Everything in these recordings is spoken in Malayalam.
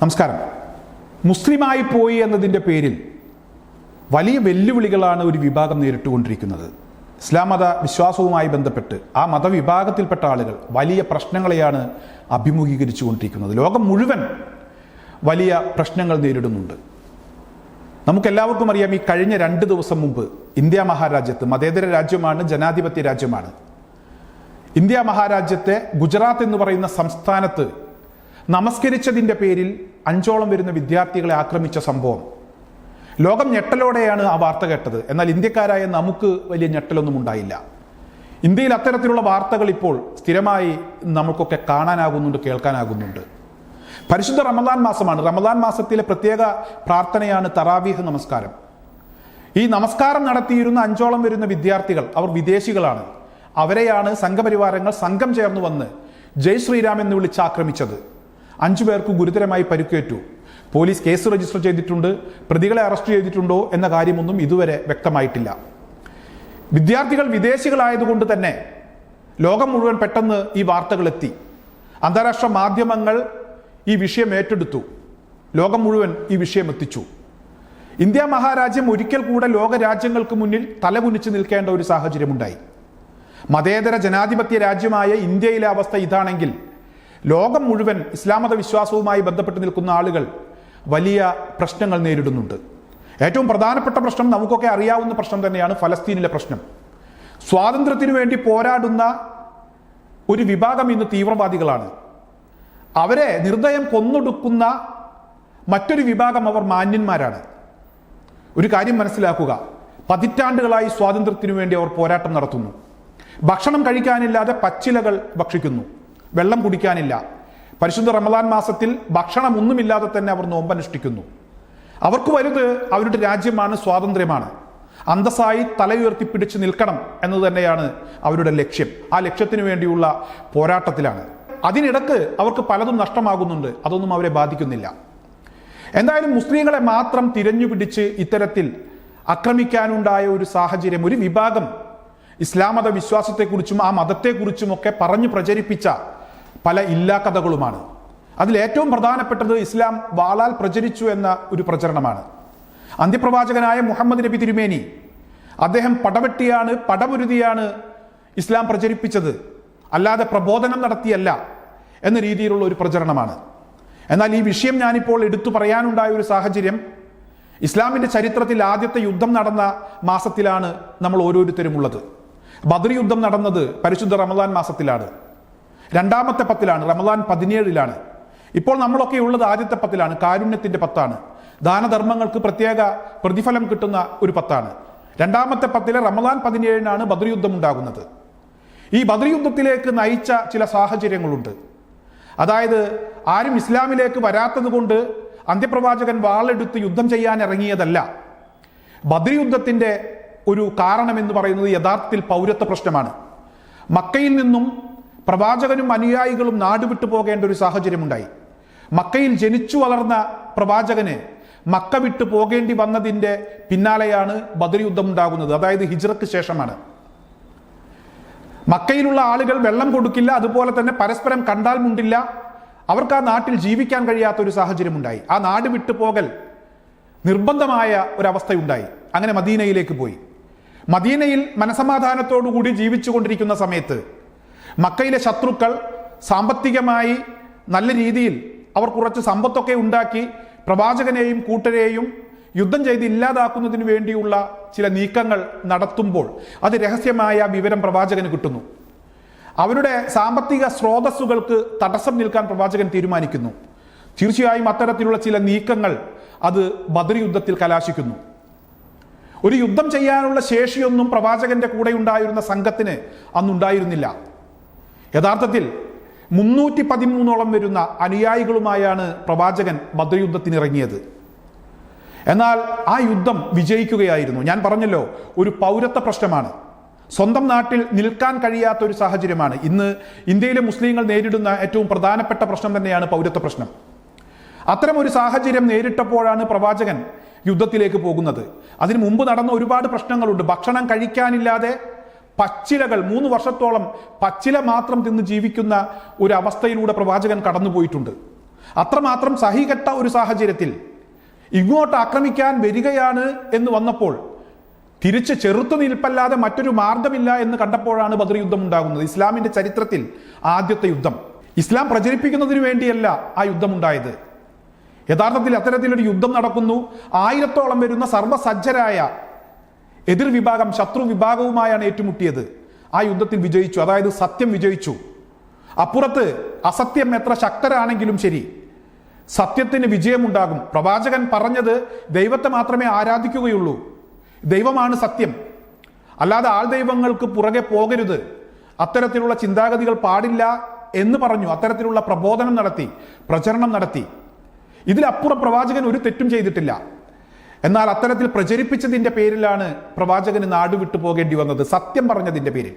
നമസ്കാരം. മുസ്ലിമായി പോയി എന്നതിന്റെ പേരിൽ വലിയ വെല്ലുവിളികളാണ് ഒരു വിഭാഗം നേരിട്ടുകൊണ്ടിരിക്കുന്നത്. ഇസ്ലാം മത വിശ്വാസവുമായി ബന്ധപ്പെട്ട് ആ മതവിഭാഗത്തിൽപ്പെട്ട ആളുകൾ വലിയ പ്രശ്നങ്ങളെയാണ് അഭിമുഖീകരിച്ചു കൊണ്ടിരിക്കുന്നത് ലോകം മുഴുവൻ വലിയ പ്രശ്നങ്ങൾ നേരിടുന്നുണ്ട്. നമുക്കെല്ലാവർക്കും അറിയാം ഈ കഴിഞ്ഞ രണ്ട് ദിവസം മുമ്പ് ഇന്ത്യ മഹാരാജ്യത്ത് മതേതര രാജ്യമാണ് ജനാധിപത്യ രാജ്യമാണ്. ഇന്ത്യ മഹാരാജ്യത്തെ ഗുജറാത്ത് എന്ന് പറയുന്ന സംസ്ഥാനത്ത് നമസ്കരിച്ചതിന്റെ പേരിൽ അഞ്ചോളം വരുന്ന വിദ്യാർത്ഥികളെ ആക്രമിച്ച സംഭവം. ലോകം ഞെട്ടലോടെയാണ് ആ വാർത്ത കേട്ടത്. എന്നാൽ ഇന്ത്യക്കാരായ നമുക്ക് വലിയ ഞെട്ടലൊന്നും ഉണ്ടായില്ല. ഇന്ത്യയിൽ അത്തരത്തിലുള്ള വാർത്തകൾ ഇപ്പോൾ സ്ഥിരമായി നമുക്കൊക്കെ കാണാനാകുന്നുണ്ട് കേൾക്കാനാകുന്നുണ്ട്. പരിശുദ്ധ റമദാൻ മാസമാണ്. റമദാൻ മാസത്തിലെ പ്രത്യേക പ്രാർത്ഥനയാണ് തറാവീഹ് നമസ്കാരം. ഈ നമസ്കാരം നടത്തിയിരുന്ന അഞ്ചോളം വരുന്ന വിദ്യാർത്ഥികൾ അവർ വിദേശികളാണ്. അവരെയാണ് സംഘപരിവാരങ്ങൾ സംഘം ചേർന്ന് വന്ന് ജയ് ശ്രീരാം എന്ന് വിളിച്ച് ആക്രമിച്ചത്. അഞ്ചു പേർക്ക് ഗുരുതരമായി പരിക്കേറ്റു. പോലീസ് കേസ് രജിസ്റ്റർ ചെയ്തിട്ടുണ്ട്. പ്രതികളെ അറസ്റ്റ് ചെയ്തിട്ടുണ്ടോ എന്ന കാര്യമൊന്നും ഇതുവരെ വ്യക്തമായിട്ടില്ല. വിദ്യാർത്ഥികൾ വിദേശികളായതുകൊണ്ട് തന്നെ ലോകം മുഴുവൻ പെട്ടെന്ന് ഈ വാർത്തകളെത്തി. അന്താരാഷ്ട്ര മാധ്യമങ്ങൾ ഈ വിഷയം ഏറ്റെടുത്തു. ലോകം മുഴുവൻ ഈ വിഷയം എത്തിച്ചു. ഇന്ത്യ മഹാരാജ്യം ഒരിക്കൽ കൂടെ ലോക രാജ്യങ്ങൾക്ക് മുന്നിൽ തലകുനിച്ച് നിൽക്കേണ്ട ഒരു സാഹചര്യമുണ്ടായി. മതേതര ജനാധിപത്യ രാജ്യമായ ഇന്ത്യയിലെ അവസ്ഥ ഇതാണെങ്കിൽ ലോകം മുഴുവൻ ഇസ്ലാം മത വിശ്വാസവുമായി ബന്ധപ്പെട്ട് നിൽക്കുന്ന ആളുകൾ വലിയ പ്രശ്നങ്ങൾ നേരിടുന്നുണ്ട്. ഏറ്റവും പ്രധാനപ്പെട്ട പ്രശ്നം നമുക്കൊക്കെ അറിയാവുന്ന പ്രശ്നം തന്നെയാണ് ഫലസ്തീനിലെ പ്രശ്നം. സ്വാതന്ത്ര്യത്തിനു വേണ്ടി പോരാടുന്ന ഒരു വിഭാഗം ഇന്ന് തീവ്രവാദികളാണ്. അവരെ നിർദ്ദയം കൊന്നൊടുക്കുന്ന മറ്റൊരു വിഭാഗം അവർ മാന്യന്മാരാണ്. ഒരു കാര്യം മനസ്സിലാക്കുക. പതിറ്റാണ്ടുകളായി സ്വാതന്ത്ര്യത്തിനു വേണ്ടി അവർ പോരാട്ടം നടത്തുന്നു. ഭക്ഷണം കഴിക്കാനില്ലാതെ പച്ചിലകൾ ഭക്ഷിക്കുന്നു. വെള്ളം കുടിക്കാനില്ല. പരിശുദ്ധ റമദാൻ മാസത്തിൽ ഭക്ഷണം ഒന്നുമില്ലാതെ തന്നെ അവർ നോമ്പനുഷ്ഠിക്കുന്നു അവർക്ക് വലുത് അവരുടെ രാജ്യമാണ് സ്വാതന്ത്ര്യമാണ്. അന്തസ്സായി തലയുയർത്തി പിടിച്ചു നിൽക്കണം എന്നത് തന്നെയാണ് അവരുടെ ലക്ഷ്യം. ആ ലക്ഷ്യത്തിനു വേണ്ടിയുള്ള പോരാട്ടത്തിലാണ്. അതിനിടക്ക് അവർക്ക് പലതും നഷ്ടമാകുന്നുണ്ട്. അതൊന്നും അവരെ ബാധിക്കുന്നില്ല. എന്തായാലും മുസ്ലിങ്ങളെ മാത്രം തിരഞ്ഞു പിടിച്ച് ഇത്തരത്തിൽ ആക്രമിക്കാനുണ്ടായ ഒരു സാഹചര്യം ഒരു വിഭാഗം ഇസ്ലാം മത വിശ്വാസത്തെക്കുറിച്ചും ആ മതത്തെക്കുറിച്ചുമൊക്കെ പറഞ്ഞു പ്രചരിപ്പിച്ച പല ഇല്ലാ കഥകളുമാണ്. അതിൽ ഏറ്റവും പ്രധാനപ്പെട്ടത് ഇസ്ലാം വാളാൽ പ്രചരിച്ചു എന്ന ഒരു പ്രചരണമാണ്. അന്ത്യപ്രവാചകനായ മുഹമ്മദ് നബി തിരുമേനി അദ്ദേഹം പടവെട്ടിയാണ് പടപുരുതിയാണ് ഇസ്ലാം പ്രചരിപ്പിച്ചത്. അല്ലാതെ പ്രബോധനം നടത്തിയല്ല എന്ന രീതിയിലുള്ള ഒരു പ്രചരണമാണ്. എന്നാൽ ഈ വിഷയം ഞാനിപ്പോൾ എടുത്തു പറയാനുണ്ടായ ഒരു സാഹചര്യം ഇസ്ലാമിന്റെ ചരിത്രത്തിൽ ആദ്യത്തെ യുദ്ധം നടന്ന മാസത്തിലാണ് നമ്മൾ ഓരോരുത്തരും ഉള്ളത് ബദർ യുദ്ധം നടന്നത് പരിശുദ്ധ റമദാൻ മാസത്തിലാണ്. രണ്ടാമത്തെ പത്തിലാണ് റമദാൻ പതിനേഴിലാണ്. ഇപ്പോൾ നമ്മളൊക്കെ ഉള്ളത് ആദ്യത്തെ പത്തിലാണ് കാരുണ്യത്തിന്റെ പത്താണ്. ദാനധർമ്മങ്ങൾക്ക് പ്രത്യേക പ്രതിഫലം കിട്ടുന്ന ഒരു പത്താണ്. രണ്ടാമത്തെ പത്തിലെ റമദാൻ പതിനേഴിനാണ് ബദർ യുദ്ധം ഉണ്ടാകുന്നത്. ഈ ബദർ യുദ്ധത്തിലേക്ക് നയിച്ച ചില സാഹചര്യങ്ങളുണ്ട്. അതായത് ആരും ഇസ്ലാമിലേക്ക് വരാത്തത് കൊണ്ട് അന്ത്യപ്രവാചകൻ വാളെടുത്ത് യുദ്ധം ചെയ്യാൻ ഇറങ്ങിയതല്ല. ബദർ യുദ്ധത്തിന്റെ ഒരു കാരണം എന്ന് പറയുന്നത് യഥാർത്ഥത്തിൽ പൗരത്വ പ്രശ്നമാണ്. മക്കയിൽ നിന്നും പ്രവാചകനും അനുയായികളും നാടുവിട്ടു പോകേണ്ട ഒരു സാഹചര്യമുണ്ടായി. മക്കയിൽ ജനിച്ചു വളർന്ന പ്രവാചകന് മക്ക വിട്ടു പോകേണ്ടി വന്നതിന്റെ പിന്നാലെയാണ് ബദർ യുദ്ധം ഉണ്ടാകുന്നത്. അതായത് ഹിജ്റക്ക് ശേഷമാണ്. മക്കയിലുള്ള ആളുകൾ വെള്ളം കൊടുക്കില്ല അതുപോലെ തന്നെ പരസ്പരം കണ്ടാൽ മുണ്ടില്ല. അവർക്ക് ആ നാട്ടിൽ ജീവിക്കാൻ കഴിയാത്ത ഒരു സാഹചര്യമുണ്ടായി. ആ നാട് വിട്ടു പോകൽ നിർബന്ധമായ ഒരവസ്ഥയുണ്ടായി. അങ്ങനെ മദീനയിലേക്ക് പോയി. മദീനയിൽ മനസമാധാനത്തോടുകൂടി ജീവിച്ചു കൊണ്ടിരിക്കുന്ന സമയത്ത് മക്കയിലെ ശത്രുക്കൾ സാമ്പത്തികമായി നല്ല രീതിയിൽ അവർ കുറച്ച് സമ്പത്തൊക്കെ ഉണ്ടാക്കി പ്രവാചകനെയും കൂട്ടരെയും യുദ്ധം ചെയ്ത് ഇല്ലാതാക്കുന്നതിന് വേണ്ടിയുള്ള ചില നീക്കങ്ങൾ നടത്തുമ്പോൾ അത് രഹസ്യമായ വിവരം പ്രവാചകന് കിട്ടുന്നു. അവരുടെ സാമ്പത്തിക സ്രോതസ്സുകൾക്ക് തടസ്സം നിൽക്കാൻ പ്രവാചകൻ തീരുമാനിക്കുന്നു. തീർച്ചയായും അത്തരത്തിലുള്ള ചില നീക്കങ്ങൾ അത് ബദർ യുദ്ധത്തിൽ കലാശിക്കുന്നു. ഒരു യുദ്ധം ചെയ്യാനുള്ള ശേഷിയൊന്നും പ്രവാചകന്റെ കൂടെ ഉണ്ടായിരുന്ന സംഘത്തിന് അന്നുണ്ടായിരുന്നില്ല. യഥാർത്ഥത്തിൽ മുന്നൂറ്റി പതിമൂന്നോളം വരുന്ന അനുയായികളുമായാണ് പ്രവാചകൻ ബദ്രയുദ്ധത്തിനിറങ്ങിയത് എന്നാൽ ആ യുദ്ധം വിജയിക്കുകയായിരുന്നു. ഞാൻ പറഞ്ഞല്ലോ ഒരു പൗരത്വ പ്രശ്നമാണ്. സ്വന്തം നാട്ടിൽ നിൽക്കാൻ കഴിയാത്ത ഒരു സാഹചര്യമാണ്. ഇന്ന് ഇന്ത്യയിലെ മുസ്ലിങ്ങൾ നേരിടുന്ന ഏറ്റവും പ്രധാനപ്പെട്ട പ്രശ്നം തന്നെയാണ് പൗരത്വ പ്രശ്നം. അത്തരം ഒരു സാഹചര്യം നേരിട്ടപ്പോഴാണ് പ്രവാചകൻ യുദ്ധത്തിലേക്ക് പോകുന്നത്. അതിനു മുമ്പ് നടന്ന ഒരുപാട് പ്രശ്നങ്ങളുണ്ട്. ഭക്ഷണം കഴിക്കാനില്ലാതെ പച്ചിലകൾ മൂന്ന് വർഷത്തോളം പച്ചില മാത്രം തിന്ന് ജീവിക്കുന്ന ഒരു അവസ്ഥയിലൂടെ പ്രവാചകൻ കടന്നുപോയിട്ടുണ്ട്. അത്രമാത്രം സഹികെട്ട ഒരു സാഹചര്യത്തിൽ ഇങ്ങോട്ട് ആക്രമിക്കാൻ വരികയാണ് എന്ന് വന്നപ്പോൾ തിരിച്ച് ചെറുത്തു നിൽപ്പല്ലാതെ മറ്റൊരു മാർഗമില്ല എന്ന് കണ്ടപ്പോഴാണ് ബദർ യുദ്ധം ഉണ്ടാകുന്നത്. ഇസ്ലാമിന്റെ ചരിത്രത്തിൽ ആദ്യത്തെ യുദ്ധം. ഇസ്ലാം പ്രചരിപ്പിക്കുന്നതിന് വേണ്ടിയല്ല ആ യുദ്ധം ഉണ്ടായത്. യഥാർത്ഥത്തിൽ അത്തരത്തിലൊരു യുദ്ധം നടക്കുന്നു. ആയിരത്തോളം വരുന്ന സർവസജ്ജരായ എതിർ വിഭാഗം ശത്രു വിഭാഗവുമായാണ് ഏറ്റുമുട്ടിയത്. ആ യുദ്ധത്തിൽ വിജയിച്ചു. അതായത് സത്യം വിജയിച്ചു. അപ്പുറത്ത് അസത്യം എത്ര ശക്തരാണെങ്കിലും ശരി. സത്യത്തിന് വിജയമുണ്ടാകും. പ്രവാചകൻ പറഞ്ഞത് ദൈവത്തെ മാത്രമേ ആരാധിക്കുകയുള്ളൂ. ദൈവമാണ് സത്യം. അല്ലാതെ ആൾ ദൈവങ്ങൾക്ക് പുറകെ പോകരുത്. അത്തരത്തിലുള്ള ചിന്താഗതികൾ പാടില്ല എന്ന് പറഞ്ഞു. അത്തരത്തിലുള്ള പ്രബോധനം നടത്തി പ്രചരണം നടത്തി. ഇതിലപ്പുറം പ്രവാചകൻ ഒരു തെറ്റും ചെയ്തിട്ടില്ല. എന്നാൽ അത്തരത്തിൽ പ്രചരിപ്പിച്ചതിന്റെ പേരിലാണ് പ്രവാചകന് നാട് വിട്ടു പോകേണ്ടി വന്നത്. സത്യം പറഞ്ഞതിന്റെ പേരിൽ.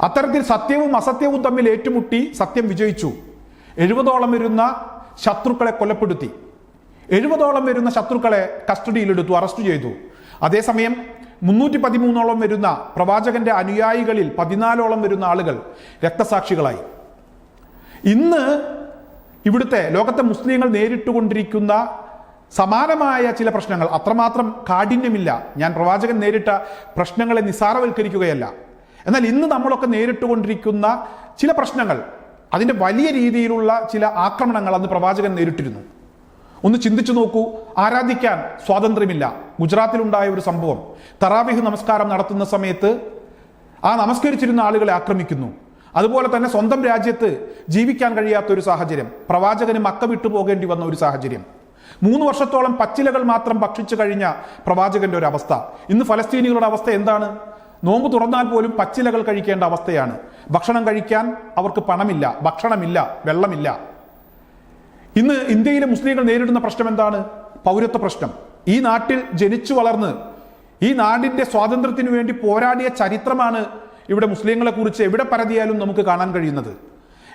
അത്തരത്തിൽ സത്യവും അസത്യവും തമ്മിൽ ഏറ്റുമുട്ടി സത്യം വിജയിച്ചു. എഴുപതോളം വരുന്ന ശത്രുക്കളെ കൊലപ്പെടുത്തി. എഴുപതോളം വരുന്ന ശത്രുക്കളെ കസ്റ്റഡിയിലെടുത്തു അറസ്റ്റ് ചെയ്തു. അതേസമയം മുന്നൂറ്റി പതിമൂന്നോളം വരുന്ന പ്രവാചകന്റെ അനുയായികളിൽ പതിനാലോളം വരുന്ന ആളുകൾ രക്തസാക്ഷികളായി. ഇന്ന് ഇവിടുത്തെ ലോകത്തെ മുസ്ലിങ്ങൾ നേരിട്ടുകൊണ്ടിരിക്കുന്ന സമാനമായ ചില പ്രശ്നങ്ങൾ. അത്രമാത്രം കാഠിന്യമില്ല. ഞാൻ പ്രവാചകൻ നേരിട്ട പ്രശ്നങ്ങളെ നിസ്സാരവൽക്കരിക്കുകയല്ല. എന്നാൽ ഇന്ന് നമ്മളൊക്കെ നേരിട്ടുകൊണ്ടിരിക്കുന്ന ചില പ്രശ്നങ്ങൾ അതിന്റെ വലിയ രീതിയിലുള്ള ചില ആക്രമണങ്ങൾ അന്ന് പ്രവാചകൻ നേരിട്ടിരുന്നു. ഒന്ന് ചിന്തിച്ചു നോക്കൂ. ആരാധിക്കാൻ സ്വാതന്ത്ര്യമില്ല. ഗുജറാത്തിലുണ്ടായ ഒരു സംഭവം. തറാവിഹ് നമസ്കാരം നടത്തുന്ന സമയത്ത് ആ നമസ്കരിച്ചിരുന്ന ആളുകളെ ആക്രമിക്കുന്നു. അതുപോലെ തന്നെ സ്വന്തം രാജ്യത്ത് ജീവിക്കാൻ കഴിയാത്ത ഒരു സാഹചര്യം. പ്രവാചകന് മക്ക വിട്ടുപോകേണ്ടി വന്ന ഒരു സാഹചര്യം. മൂന്ന് വർഷത്തോളം പച്ചിലകൾ മാത്രം ഭക്ഷിച്ചു കഴിഞ്ഞ പ്രവാചകന്റെ ഒരു അവസ്ഥ. ഇന്ന് ഫലസ്തീനികളുടെ അവസ്ഥ എന്താണ്? നോമ്പ് തുറന്നാൽ പോലും പച്ചിലകൾ കഴിക്കേണ്ട അവസ്ഥയാണ്. ഭക്ഷണം കഴിക്കാൻ അവർക്ക് പണമില്ല ഭക്ഷണമില്ല വെള്ളമില്ല. ഇന്ന് ഇന്ത്യയിലെ മുസ്ലിങ്ങൾ നേരിടുന്ന പ്രശ്നം എന്താണ്? പൗരത്വ പ്രശ്നം. ഈ നാട്ടിൽ ജനിച്ചു വളർന്ന് ഈ നാടിന്റെ സ്വാതന്ത്ര്യത്തിനു വേണ്ടി പോരാടിയ ചരിത്രമാണ് ഇവിടെ മുസ്ലിങ്ങളെ കുറിച്ച് എവിടെ പരതിയാലും നമുക്ക് കാണാൻ കഴിയുന്നത്.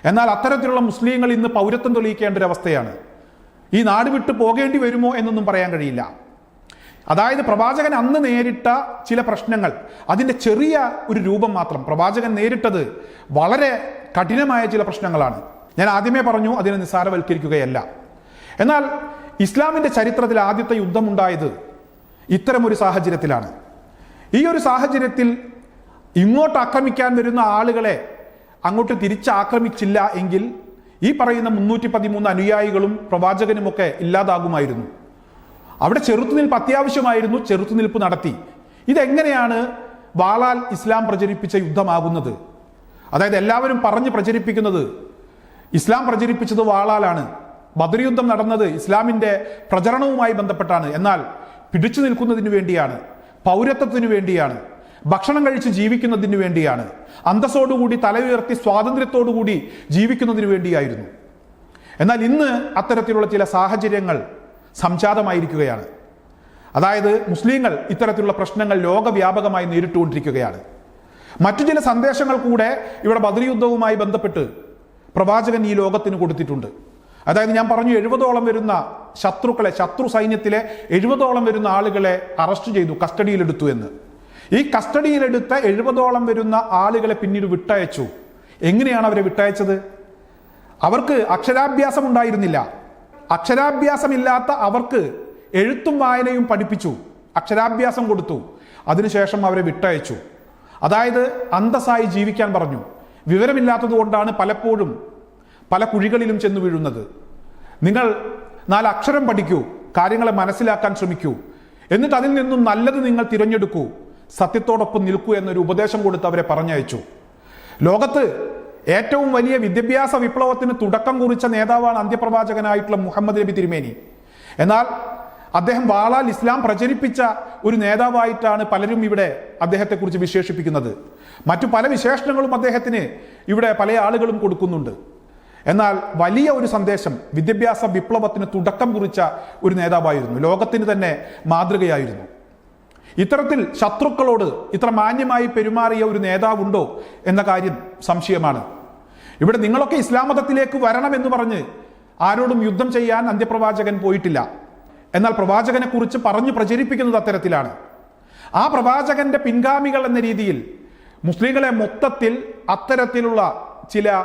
എന്നാൽ അത്തരത്തിലുള്ള മുസ്ലിങ്ങൾ ഇന്ന് പൗരത്വം തെളിയിക്കേണ്ട ഒരു അവസ്ഥയാണ്. ഈ നാട് വിട്ടു പോകേണ്ടി വരുമോ എന്നൊന്നും പറയാൻ കഴിയില്ല. അതായത് പ്രവാചകൻ അന്ന് നേരിട്ട ചില പ്രശ്നങ്ങൾ അതിന്റെ ചെറിയ ഒരു രൂപം മാത്രം പ്രവാചകൻ നേരിട്ടത് വളരെ കഠിനമായ ചില പ്രശ്നങ്ങളാണ്. ഞാൻ ആദ്യമേ പറഞ്ഞു അതിനെ നിസ്സാരവൽക്കരിക്കുകയല്ല. എന്നാൽ ഇസ്ലാമിന്റെ ചരിത്രത്തിൽ ആദ്യത്തെ യുദ്ധമുണ്ടായത് ഇത്തരമൊരു സാഹചര്യത്തിലാണ്. ഈ ഒരു സാഹചര്യത്തിൽ ഇങ്ങോട്ട് ആക്രമിക്കാൻ വരുന്ന ആളുകളെ അങ്ങോട്ട് തിരിച്ചാക്രമിച്ചില്ല എങ്കിൽ ഈ പറയുന്ന മുന്നൂറ്റി പതിമൂന്ന് അനുയായികളും പ്രവാചകനുമൊക്കെ ഇല്ലാതാകുമായിരുന്നു. അവിടെ ചെറുത്തുനിൽപ്പ് അത്യാവശ്യമായിരുന്നു ചെറുത്തുനിൽപ്പ് നടത്തി. ഇതെങ്ങനെയാണ് വാളാൽ ഇസ്ലാം പ്രചരിപ്പിച്ച യുദ്ധമാകുന്നത്? അതായത് എല്ലാവരും പറഞ്ഞ് പ്രചരിപ്പിക്കുന്നത് ഇസ്ലാം പ്രചരിപ്പിച്ചത് വാളാലാണ്. ബദർ യുദ്ധം നടന്നത് ഇസ്ലാമിന്റെ പ്രചരണവുമായി ബന്ധപ്പെട്ടാണ്. എന്നാൽ പിടിച്ചു നിൽക്കുന്നതിന് വേണ്ടിയാണ് പൗരത്വത്തിനു വേണ്ടിയാണ്. ഭക്ഷണം കഴിച്ച് ജീവിക്കുന്നതിന് വേണ്ടിയാണ്. അന്തസ്സോടുകൂടി തല ഉയർത്തി സ്വാതന്ത്ര്യത്തോടുകൂടി ജീവിക്കുന്നതിന് വേണ്ടിയായിരുന്നു. എന്നാൽ ഇന്ന് അത്തരത്തിലുള്ള ചില സാഹചര്യങ്ങൾ സംജാതമായിരിക്കുകയാണ്. അതായത് മുസ്ലിങ്ങൾ ഇത്തരത്തിലുള്ള പ്രശ്നങ്ങൾ ലോകവ്യാപകമായി നേരിട്ടുകൊണ്ടിരിക്കുകയാണ്. മറ്റു ചില സന്ദേശങ്ങൾ കൂടെ ഇവിടെ ബദർ യുദ്ധവുമായി ബന്ധപ്പെട്ട് പ്രവാചകൻ ഈ ലോകത്തിന് കൊടുത്തിട്ടുണ്ട്. അതായത് ഞാൻ പറഞ്ഞു എഴുപതോളം വരുന്ന ശത്രുക്കളെ ശത്രു സൈന്യത്തിലെ എഴുപതോളം വരുന്ന ആളുകളെ അറസ്റ്റ് ചെയ്തു കസ്റ്റഡിയിലെടുത്തു എന്ന്. ഈ കസ്റ്റഡിയിലെടുത്ത എഴുപതോളം വരുന്ന ആളുകളെ പിന്നീട് വിട്ടയച്ചു. എങ്ങനെയാണ് അവരെ വിട്ടയച്ചത്? അവർക്ക് അക്ഷരാഭ്യാസം ഉണ്ടായിരുന്നില്ല. അക്ഷരാഭ്യാസമില്ലാത്ത അവർക്ക് എഴുത്തും വായനയും പഠിപ്പിച്ചു. അക്ഷരാഭ്യാസം കൊടുത്തു. അതിനുശേഷം അവരെ വിട്ടയച്ചു. അതായത് അന്തസ്സായി ജീവിക്കാൻ പറഞ്ഞു. വിവരമില്ലാത്തത് കൊണ്ടാണ് പലപ്പോഴും പല കുഴികളിലും ചെന്ന് വീഴുന്നത്. നിങ്ങൾ നാല് അക്ഷരം പഠിക്കൂ. കാര്യങ്ങളെ മനസ്സിലാക്കാൻ ശ്രമിക്കൂ. എന്നിട്ട് അതിൽ നിന്നും നല്ലത് നിങ്ങൾ തിരഞ്ഞെടുക്കൂ. സത്യത്തോടൊപ്പം നിൽക്കൂ എന്നൊരു ഉപദേശം കൊടുത്ത് അവരെ പറഞ്ഞയച്ചു. ലോകത്ത് ഏറ്റവും വലിയ വിദ്യാഭ്യാസ വിപ്ലവത്തിന് തുടക്കം കുറിച്ച നേതാവാണ് അന്ത്യപ്രവാചകനായിട്ടുള്ള മുഹമ്മദ് നബി തിരുമേനി. എന്നാൽ അദ്ദേഹം വാളാൽ ഇസ്ലാം പ്രചരിപ്പിച്ച ഒരു നേതാവായിട്ടാണ് പലരും ഇവിടെ അദ്ദേഹത്തെക്കുറിച്ച് വിശേഷിപ്പിക്കുന്നത്. മറ്റു പല വിശേഷണങ്ങളും അദ്ദേഹത്തിന് ഇവിടെ പല ആളുകളും കൊടുക്കുന്നുണ്ട്. എന്നാൽ വലിയ ഒരു സന്ദേശം വിദ്യാഭ്യാസ വിപ്ലവത്തിന് തുടക്കം കുറിച്ച ഒരു നേതാവായിരുന്നു. ലോകത്തിന് തന്നെ മാതൃകയായിരുന്നു. ഇത്തരത്തിൽ ശത്രുക്കളോട് ഇത്ര മാന്യമായി പെരുമാറിയ ഒരു നേതാവുണ്ടോ എന്ന കാര്യം സംശയമാണ്. ഇവിടെ നിങ്ങളൊക്കെ ഇസ്ലാം മതത്തിലേക്ക് വരണം എന്ന് പറഞ്ഞ് ആരോടും യുദ്ധം ചെയ്യാൻ അന്ത്യപ്രവാചകൻ പോയിട്ടില്ല. എന്നാൽ പ്രവാചകനെ കുറിച്ച് പറഞ്ഞു പ്രചരിപ്പിക്കുന്നത് അത്തരത്തിലാണ്. ആ പ്രവാചകന്റെ പിൻഗാമികൾ എന്ന രീതിയിൽ മുസ്ലിങ്ങളെ മൊത്തത്തിൽ അത്തരത്തിലുള്ള ചില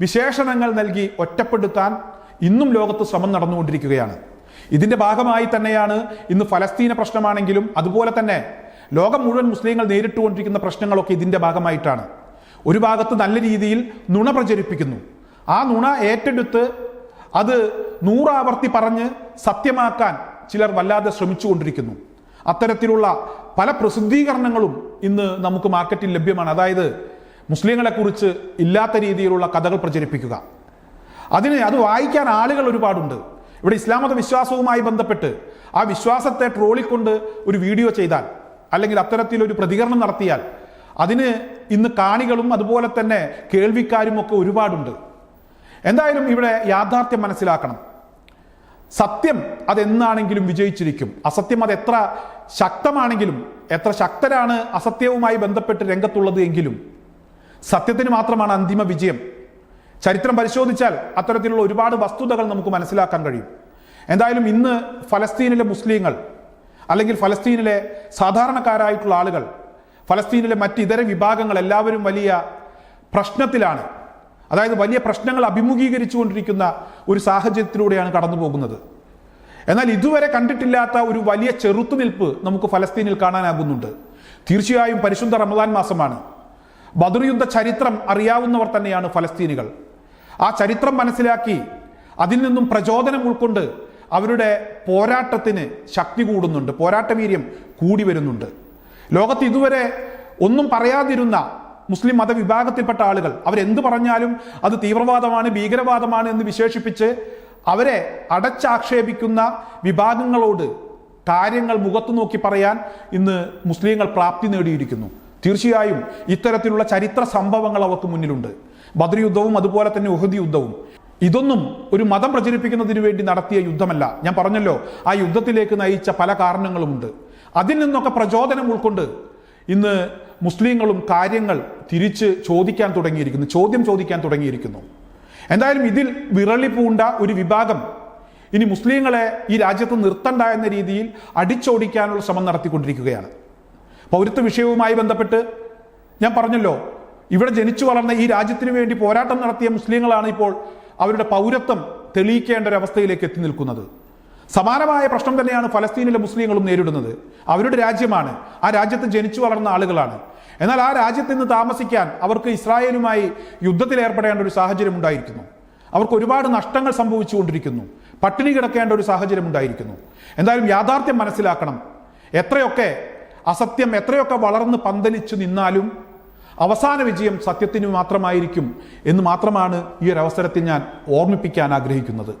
വിശേഷണങ്ങൾ നൽകി ഒറ്റപ്പെടുത്താൻ ഇന്നും ലോകത്ത് ശ്രമം നടന്നുകൊണ്ടിരിക്കുകയാണ്. ഇതിന്റെ ഭാഗമായി തന്നെയാണ് ഇന്ന് ഫലസ്തീന പ്രശ്നമാണെങ്കിലും അതുപോലെ തന്നെ ലോകം മുഴുവൻ മുസ്ലിങ്ങൾ നേരിട്ടുകൊണ്ടിരിക്കുന്ന പ്രശ്നങ്ങളൊക്കെ ഇതിന്റെ ഭാഗമായിട്ടാണ്. ഒരു ഭാഗത്ത് നല്ല രീതിയിൽ നുണ പ്രചരിപ്പിക്കുന്നു. ആ നുണ ഏറ്റെടുത്ത് അത് നൂറാവർത്തി പറഞ്ഞ് സത്യമാക്കാൻ ചിലർ വല്ലാതെ ശ്രമിച്ചുകൊണ്ടിരിക്കുന്നു. അത്തരത്തിലുള്ള പല പ്രസിദ്ധീകരണങ്ങളും ഇന്ന് നമുക്ക് മാർക്കറ്റിൽ ലഭ്യമാണ്. അതായത് മുസ്ലിങ്ങളെ കുറിച്ച് ഇല്ലാത്ത രീതിയിലുള്ള കഥകൾ പ്രചരിപ്പിക്കുക. അതിന് അത് വായിക്കാൻ ആളുകൾ ഒരുപാടുണ്ട്. ഇവിടെ ഇസ്ലാം മത വിശ്വാസവുമായി ബന്ധപ്പെട്ട് ആ വിശ്വാസത്തെ ട്രോളിക്കൊണ്ട് ഒരു വീഡിയോ ചെയ്താൽ അല്ലെങ്കിൽ അത്തരത്തിലൊരു പ്രതികരണം നടത്തിയാൽ അതിന് ഇന്ന് കാണികളും അതുപോലെ തന്നെ കേൾവിക്കാരും ഒക്കെ ഒരുപാടുണ്ട്. എന്തായാലും ഇവിടെ യാഥാർത്ഥ്യം മനസ്സിലാക്കണം. സത്യം അതെന്നാണെങ്കിലും വിജയിച്ചിരിക്കും. അസത്യം അത് എത്ര ശക്തമാണെങ്കിലും എത്ര ശക്തരാണ് അസത്യവുമായി ബന്ധപ്പെട്ട് രംഗത്തുള്ളത് എങ്കിലും സത്യത്തിന് മാത്രമാണ് അന്തിമ വിജയം. ചരിത്രം പരിശോധിച്ചാൽ അത്തരത്തിലുള്ള ഒരുപാട് വസ്തുതകൾ നമുക്ക് മനസ്സിലാക്കാൻ കഴിയും. എന്തായാലും ഇന്ന് ഫലസ്തീനിലെ മുസ്ലിങ്ങൾ അല്ലെങ്കിൽ ഫലസ്തീനിലെ സാധാരണക്കാരായിട്ടുള്ള ആളുകൾ ഫലസ്തീനിലെ മറ്റ് ഇതര വിഭാഗങ്ങൾ എല്ലാവരും വലിയ പ്രശ്നത്തിലാണ്. അതായത് വലിയ പ്രശ്നങ്ങൾ അഭിമുഖീകരിച്ചുകൊണ്ടിരിക്കുന്ന ഒരു സാഹചര്യത്തിലൂടെയാണ് കടന്നു പോകുന്നത് എന്നാൽ ഇതുവരെ കണ്ടിട്ടില്ലാത്ത ഒരു വലിയ ചെറുത്തുനിൽപ്പ് നമുക്ക് ഫലസ്തീനിൽ കാണാനാകുന്നുണ്ട്. തീർച്ചയായും പരിശുദ്ധ റമദാൻ മാസമാണ്. ബദർ യുദ്ധ ചരിത്രം അറിയാവുന്നവർ തന്നെയാണ് ഫലസ്തീനികൾ. ആ ചരിത്രം മനസ്സിലാക്കി അതിൽ നിന്നും പ്രചോദനം ഉൾക്കൊണ്ട് അവരുടെ പോരാട്ടത്തിന് ശക്തി കൂടുന്നുണ്ട്. പോരാട്ടവീര്യം കൂടി വരുന്നുണ്ട്. ലോകത്ത് ഇതുവരെ ഒന്നും പറയാതിരുന്ന മുസ്ലിം മതവിഭാഗത്തിൽപ്പെട്ട ആളുകൾ അവരെന്ത് പറഞ്ഞാലും അത് തീവ്രവാദമാണ് ഭീകരവാദമാണ് എന്ന് വിശേഷിപ്പിച്ച് അവരെ അടച്ചാക്ഷേപിക്കുന്ന വിഭാഗങ്ങളോട് കാര്യങ്ങൾ മുഖത്തു നോക്കി പറയാൻ ഇന്ന് മുസ്ലിങ്ങൾ പ്രാപ്തി നേടിയിരിക്കുന്നു. തീർച്ചയായും ഇത്തരത്തിലുള്ള ചരിത്ര സംഭവങ്ങൾ അവർക്ക് മുന്നിലുണ്ട്. ബദ്ർ യുദ്ധവും അതുപോലെ തന്നെ ഉഹദ് യുദ്ധവും. ഇതൊന്നും ഒരു മതം പ്രചരിപ്പിക്കുന്നതിന് വേണ്ടി നടത്തിയ യുദ്ധമല്ല. ഞാൻ പറഞ്ഞല്ലോ ആ യുദ്ധത്തിലേക്ക് നയിച്ച പല കാരണങ്ങളുമുണ്ട്. അതിൽ നിന്നൊക്കെ പ്രചോദനം ഉൾക്കൊണ്ട് ഇന്ന് മുസ്ലിങ്ങളും കാര്യങ്ങൾ തിരിച്ച് ചോദിക്കാൻ തുടങ്ങിയിരിക്കുന്നു ചോദ്യം ചോദിക്കാൻ തുടങ്ങിയിരിക്കുന്നു. എന്തായാലും ഇതിൽ വിറളി പൂണ്ട ഒരു വിഭാഗം ഇനി മുസ്ലിങ്ങളെ ഈ രാജ്യത്ത് നിർത്തണ്ട എന്ന രീതിയിൽ അടിച്ചോടിക്കാനുള്ള ശ്രമം നടത്തിക്കൊണ്ടിരിക്കുകയാണ്. പൗരത്വ വിഷയവുമായി ബന്ധപ്പെട്ട് ഞാൻ പറഞ്ഞല്ലോ ഇവിടെ ജനിച്ചു വളർന്ന ഈ രാജ്യത്തിന് വേണ്ടി പോരാട്ടം നടത്തിയ മുസ്ലിങ്ങളാണ് ഇപ്പോൾ അവരുടെ പൗരത്വം തെളിയിക്കേണ്ട ഒരു അവസ്ഥയിലേക്ക് എത്തി നിൽക്കുന്നത്. സമാനമായ പ്രശ്നം തന്നെയാണ് ഫലസ്തീനിലെ മുസ്ലിങ്ങളും നേരിടുന്നത്. അവരുടെ രാജ്യമാണ്. ആ രാജ്യത്ത് ജനിച്ചു വളർന്ന ആളുകളാണ്. എന്നാൽ ആ രാജ്യത്ത് നിന്ന് താമസിക്കാൻ അവർക്ക് ഇസ്രായേലുമായി യുദ്ധത്തിൽ ഏർപ്പെടേണ്ട ഒരു സാഹചര്യം ഉണ്ടായിരിക്കുന്നു. അവർക്ക് ഒരുപാട് നഷ്ടങ്ങൾ സംഭവിച്ചുകൊണ്ടിരിക്കുന്നു. പട്ടിണി കിടക്കേണ്ട ഒരു സാഹചര്യം ഉണ്ടായിരിക്കുന്നു. എന്തായാലും യാഥാർത്ഥ്യം മനസ്സിലാക്കണം. എത്രയൊക്കെ അസത്യം എത്രയൊക്കെ വളർന്ന് പന്തലിച്ചു നിന്നാലും അവസാന വിജയം സത്യത്തിന് മാത്രമായിരിക്കും എന്ന് മാത്രമാണ് ഈ അവസരത്തിൽ ഞാൻ ഓർമ്മിപ്പിക്കാൻ ആഗ്രഹിക്കുന്നത്.